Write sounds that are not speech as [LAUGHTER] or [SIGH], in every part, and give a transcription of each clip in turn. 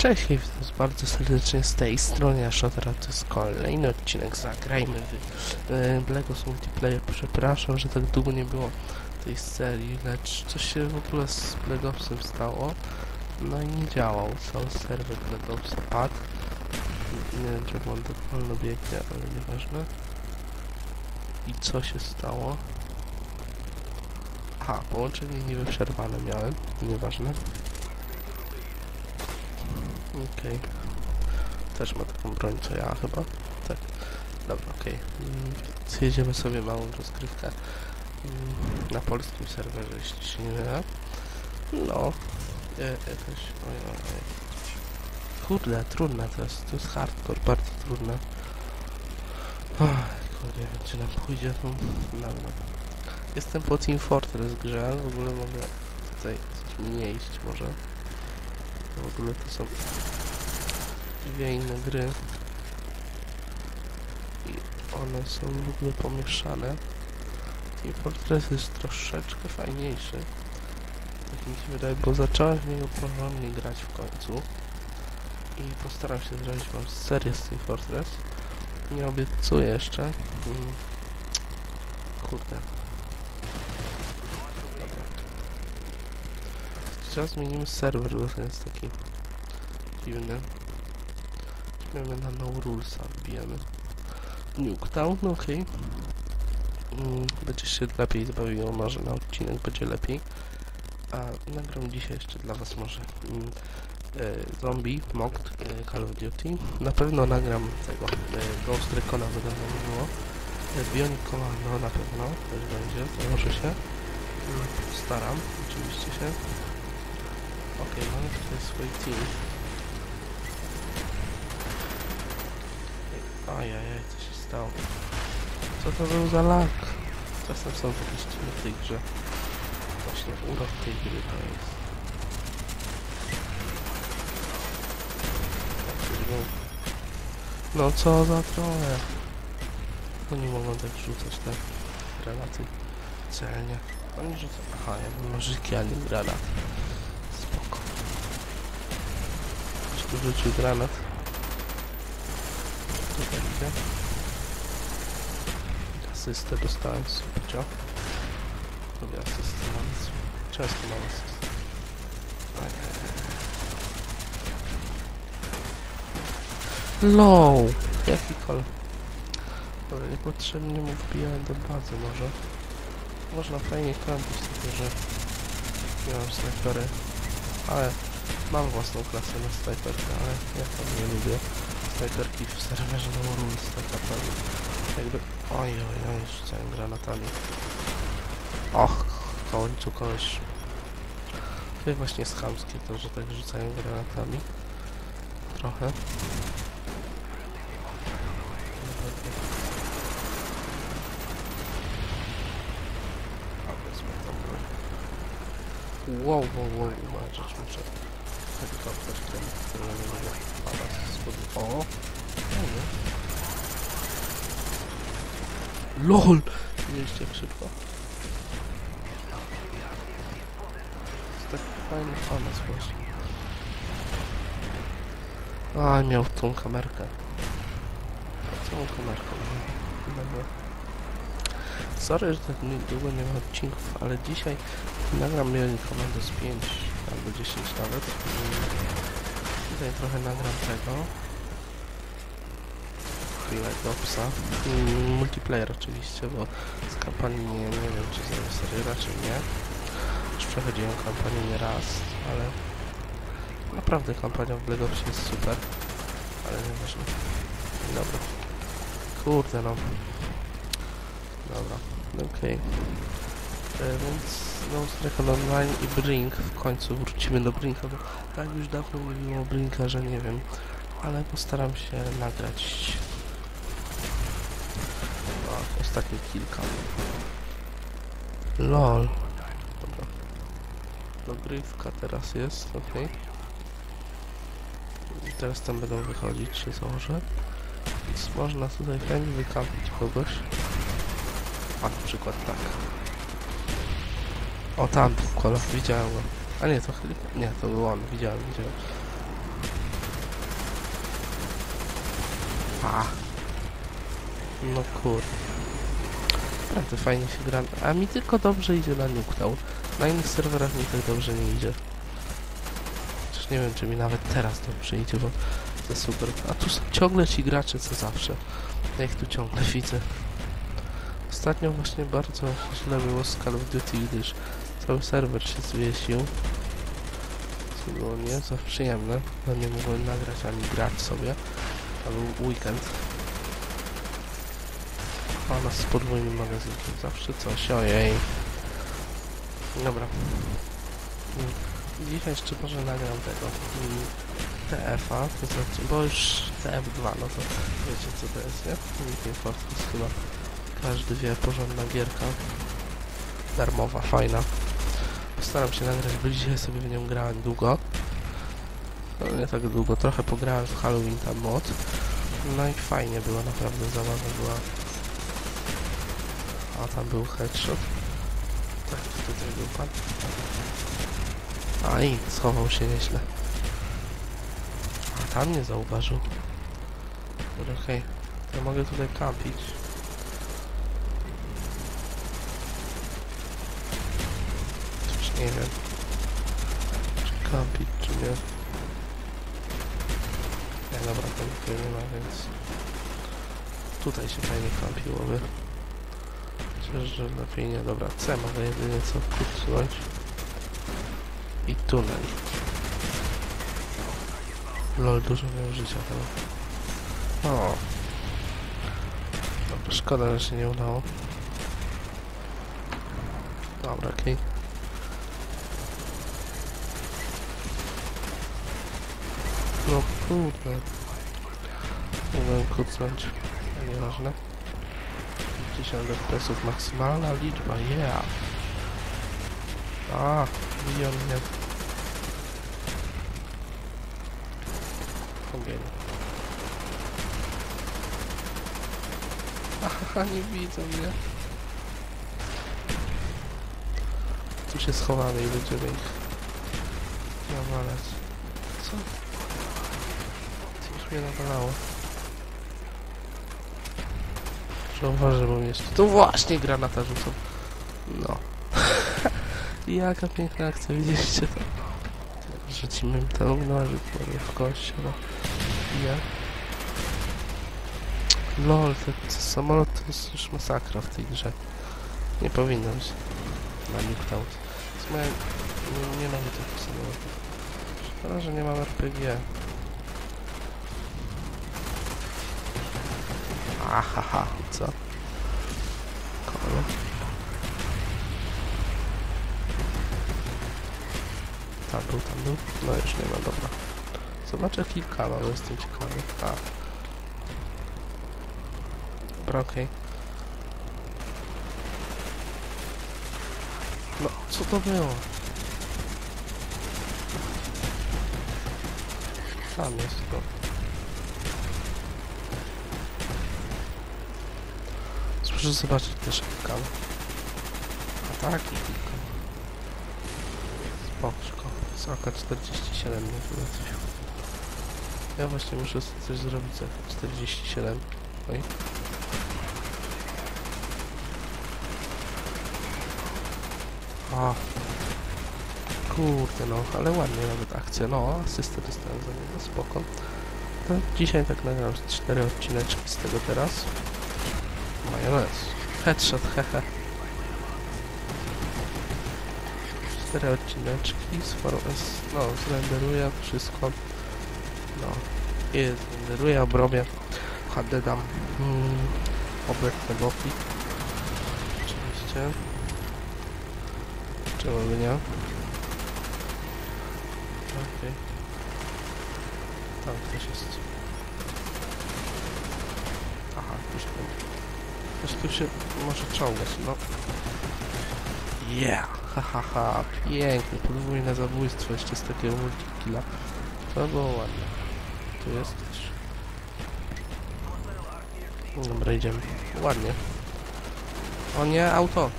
Cześć, witam bardzo serdecznie z tej strony, a teraz to jest kolejny odcinek Zagrajmy w e, Legos Multiplayer. Przepraszam, że tak długo nie było tej serii, lecz coś się w ogóle z Legosem stało. No i nie działał, cały serwer Legosa padł. Nie wiem, czemu on tak wolno biegnie, ale nieważne. I co się stało? Aha, połączenie niby przerwane miałem, nieważne. Okej. Też ma taką broń co ja chyba. Tak. Dobra, okej. Mm, więc Jedziemy sobie małą rozgrywkę mm, na polskim serwerze, jeśli się nie mylę. No. E, jakaś... Oj, oj. Kurde, trudne to jest. To jest hardcore, bardzo trudne. Ach, kurde, czy nam pójdzie to... Dobra. Jestem po Team Fortress grze, w ogóle mogę tutaj iść może. W ogóle to są dwie inne gry. I one są w ogóle pomieszane. Team Fortress jest troszeczkę fajniejszy. Tak mi się wydaje, bo zacząłem w niego porządnie grać w końcu. I postaram się zrobić wam serię z Team Fortress. Nie obiecuję jeszcze. Mm. Kurde. Teraz zmienimy serwer, bo ten jest taki dziwny. Weźmiemy na no rulesa, wbijemy. Nuketown, no okej. Mm, będzie się lepiej zabawiło, może na odcinek będzie lepiej. A nagram dzisiaj jeszcze dla was może mm, e, Zombie, Mocked, e, Call of Duty. Na pewno nagram tego, e, Ghost Recona by dawno było. E, Bionic Commando na pewno też będzie, założę się. Mm, Staram, oczywiście się. Okej, mamy tutaj swój team. Ajajaj, co się stało? Co to był za lag? Czasem są takie ściany w tej grze. Właśnie urok tej gry to jest. No co za trochę. Oni mogą tak rzucać te granaty celnie. Oni rzucają... Aha, ja mam nożyki, a. Spoko. Ktoś tu rzucił granat. Tutaj idzie. Asystę dostałem, super. Lubię asystę nawet. Często mam asystę. Low! Jaki kol? Dobra, niepotrzebnie mu wbijałem do bazy może. Można fajnie kampić, tylko że nie mam snajpery. Ale mam własną klasę na snajperkę, ale ja tam nie lubię snajperki w serwerze no rules tak naprawdę. Jakby... Oj, oj, oj, rzucałem granatami. Och, w końcu kogoś... To właśnie jest chamskie to, że tak rzucają granatami. Trochę. Wow, wow, wow, uważać muszę. Helikopter, który, który z spodu. O! LOL! Widzieliście jak szybko? To jest taki fajny pomysł właśnie. A, miał tą kamerkę. Całą kamerką. Dobra. Sorry, że tak długo nie ma odcinków, ale dzisiaj nagram komendę z 5 albo 10 nawet. Tutaj trochę nagram tego. Chwilego psa. Mm, Multiplayer oczywiście, bo z kampanii nie, nie wiem czy zrobię serię, raczej nie. Już przechodziłem kampanię nie raz, ale naprawdę kampania w Legosie jest super. Ale nieważne. Dobra. Kurde no. Dobra, okej. E, Więc no, Recon Online i Brink. W końcu wrócimy do Brinka, bo tak już dawno nie było Brinka, że nie wiem. Ale postaram się nagrać no, ostatnie kilka. LOL. Dobra. Dogrywka teraz jest, okej. I Teraz tam będą wychodzić, się założę. Więc można tutaj fajnie wykampić kogoś. A na przykład tak. O tam, kola, widziałem go. A nie, to chyba... Nie, to był on, widziałem, widziałem. A. No kur... Naprawdę fajnie się gra. A mi tylko dobrze idzie na Nuketown. Na innych serwerach mi tak dobrze nie idzie. Chociaż nie wiem, czy mi nawet teraz dobrze idzie, bo to super. A tu są ciągle ci gracze, co zawsze. Ja ich tu ciągle widzę. Ostatnio właśnie bardzo źle było z Call of Duty, gdyż cały serwer się zwiesił. Co było nie za przyjemne, bo nie mogłem nagrać ani grać sobie. To był weekend. A nas z podwójnym magazynkiem zawsze coś, ojej. Dobra. Dzisiaj jeszcze może nagram tego TF-a, znaczy, bo już TF2, no to wiecie co to jest, nie? Nikt Fortress chyba każdy wie, porządna gierka. Darmowa, fajna. Postaram się nagrać, bo dzisiaj sobie w nią grałem długo. No nie tak długo, trochę pograłem w Halloween tam mod. No i fajnie było, naprawdę zabawa była. A tam był headshot. Tak, tutaj był pan. A i schował się nieźle. A tam nie zauważył. Okej. To ja mogę tutaj kampić. Coś nie wiem. Czy kampić, czy nie. Nie, dobra, tam tutaj nie ma, więc... Tutaj się fajnie kampiłoby. Myślę, że lepiej nie. Dobra, C mogę jedynie co podsunąć. I tunel. Lol, dużo miał życia teraz. O. Dobra, szkoda, że się nie udało. Dobra, okej. No kurde. Mogłem kucnąć. Nieważne. 1000 FPS maksymalna liczba, yeah. A, milion nie. Ogień. Aha, nie widzą mnie. Tu się schowamy i będziemy ich nawalać. Co? Nawalało. Zauważy, bo mnie. Tu właśnie granata rzucą. No. [LAUGHS] Jaka piękna akcja, widzieliście to? Rzucimy im ten nożyk, nie w kość, no. Ja. Lol, te, te samolot to jest już masakra w tej grze. Nie powinno być na Nuketown. Nie, nie mamy takich samolotów. Szkoda, że nie mam RPG. Ahaha, co? Kolo. Tam był, tam był. No już nie ma, dobra. Zobaczę kilka, ale jestem ciekawy. A. Dobra, okej. No, co to było? Tam jest to. Proszę zobaczyć też kilka. Ataki kilka. Spoczko. Soka 47 nie wyleczył. Ja właśnie muszę coś zrobić za 47. Oj. A. Kurde no, ale ładnie nawet akcja. No, asystę dostałem za niego, spoko. To dzisiaj tak nagram 4 odcineczki z tego teraz. Majonez. Headshot, hehe. Cztery odcineczki, sfor- s- no, zrenderuję wszystko. No, i zrenderuję, obrobię. HD dam mm, obecne boki. Oczywiście. Czemu by nie? Okej. Tam ktoś jest. Aha, już będzie. Coś tu się może czołgać, no. Yeah! Ha, ha, ha. Pięknie, podwójne zabójstwo jeszcze z takiego multikilla. To było ładne. Tu jest też. Dobra, idziemy. Ładnie. O nie, auto.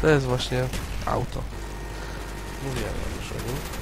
To jest właśnie auto. Mówiłem już o nim.